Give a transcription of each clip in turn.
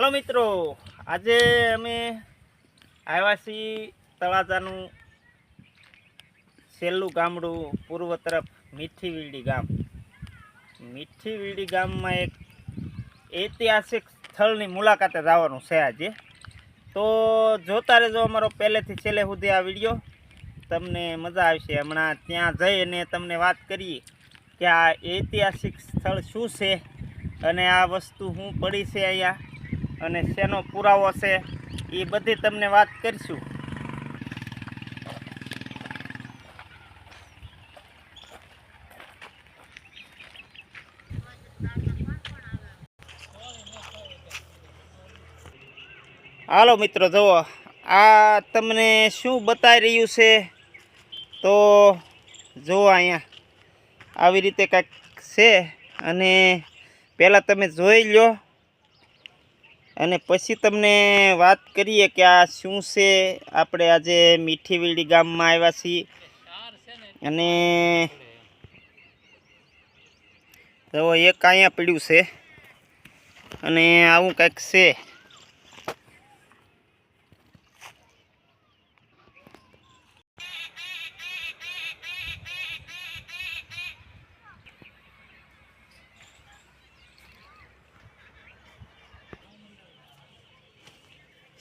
હાલો મિત્રો, આજે અમે આવાસી તળાજાનું છેલ્લું ગામડું પૂર્વ તરફ મીઠી વીડી ગામ. મીઠી વીડી ગામમાં એક ઐતિહાસિક સ્થળની મુલાકાતે જવાનું છે આજે. તો જોતા રહેજો અમારો પહેલેથી છેલ્લે સુધી આ વીડિયો. તમને મજા આવશે. હમણાં ત્યાં જઈ અને તમને વાત કરીએ કે આ ઐતિહાસિક સ્થળ શું છે અને આ વસ્તુ શું પડી છે અહીંયા. અને શેનો પુરાવો છે એ બધી તમને વાત કરીશું. હાલો મિત્રો, જુઓ, આ તમને શું બતાવી રહ્યું છે? તો જુઓ અહીંયા, આવી રીતે કાંઈક છે, અને પહેલાં તમે જોઈ લો અને પછી તમને વાત કરીએ કે આ શું છે? આપણે આજે મીઠીવીડી ગામમાં આવ્યા છીએ. અને તો એક અહીંયા પીડ્યું છે. અને આવું કંઈક છે.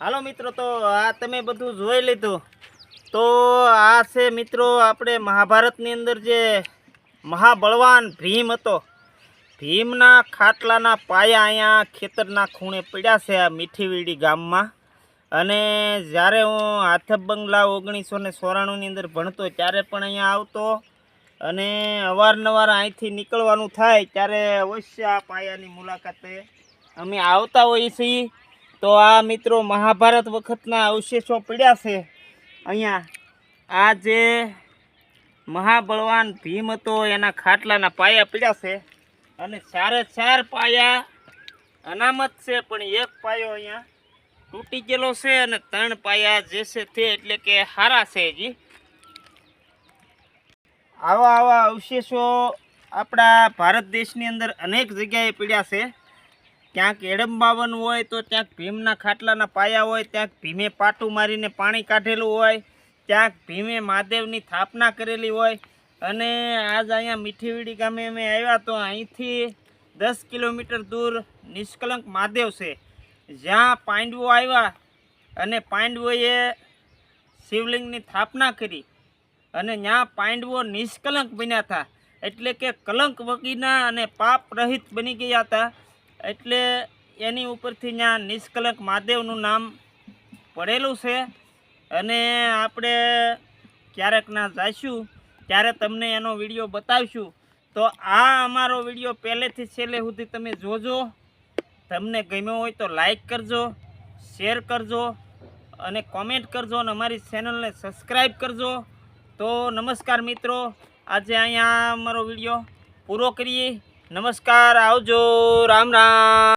હાલો મિત્રો, તો આ તમે બધું જોઈ લીધું. તો આ છે મિત્રો આપણે મહાભારતની અંદર જે મહાબળવાન ભીમ હતો. ભીમના ખાટલાના પાયા અહીંયા ખેતરના ખૂણે પડ્યા છે આ મીઠીવીડી ગામમાં. અને જ્યારે હું હાથબ બંગલા ઓગણીસો ને ચોરાણુંની અંદર ભણતો ત્યારે પણ અહીંયા આવતો અને અવારનવાર અહીંથી નીકળવાનું થાય ત્યારે અવશ્ય આ પાયાની મુલાકાતે અમે આવતા હોઈએ છીએ. તો આ મિત્રો મહાભારત વખતના અવશેષો પડ્યા છે. અહીંયા આ જે મહાબળવાન ભીમ હતો, એના ખાટલાના પાયા પડ્યા છે. અને ચારે ચાર પાયા અનામત છે, પણ એક પાયો અહીંયા તૂટી ગયેલો છે અને ત્રણ પાયા જે છે તે એટલે કે હારા છે હજી. આવા આવા અવશેષો આપણા ભારત દેશની અંદર અનેક જગ્યાએ પડ્યા છે. ક્યાંક એડમબાવન હોય તો ક્યાંક ભીમના ખાટલાના પાયા હોય, ક્યાંક ભીમે પાટું મારીને પાણી કાઢેલું હોય, ક્યાંક ભીમે મહાદેવની સ્થાપના કરેલી હોય. અને આજ અહીંયા મીઠીવીડી ગામે અમે આવ્યા તો અહીંથી દસ કિલોમીટર દૂર નિષ્કલંક મહાદેવ છે. જ્યાં પાંડવો આવ્યા અને પાંડવોએ શિવલિંગની સ્થાપના કરી અને ત્યાં પાંડવો નિષ્કલંક બન્યા હતા. એટલે કે કલંક વગીના અને પાપ રહિત બની ગયા હતા. એટલે એની ઉપરથી ત્યાં નિષ્કલંક મહાદેવનું નામ પડેલું છે. અને આપણે ક્યારેક ના જઈશું, ત્યારે તમને એનો વીડિયો બતાવીશું. તો આ અમારો વીડિયો પહેલેથી છેલ્લે સુધી તમે જોજો. તમને ગમ્યો હોય તો લાઈક કરજો, શેર કરજો, અને કોમેન્ટ કરજો, અને અમારી ચેનલને સબસ્ક્રાઈબ કરજો. તો નમસ્કાર મિત્રો, આજે અહીંયા અમારો વીડિયો પૂરો કરીએ. નમસ્કાર આવજો રામ રામ.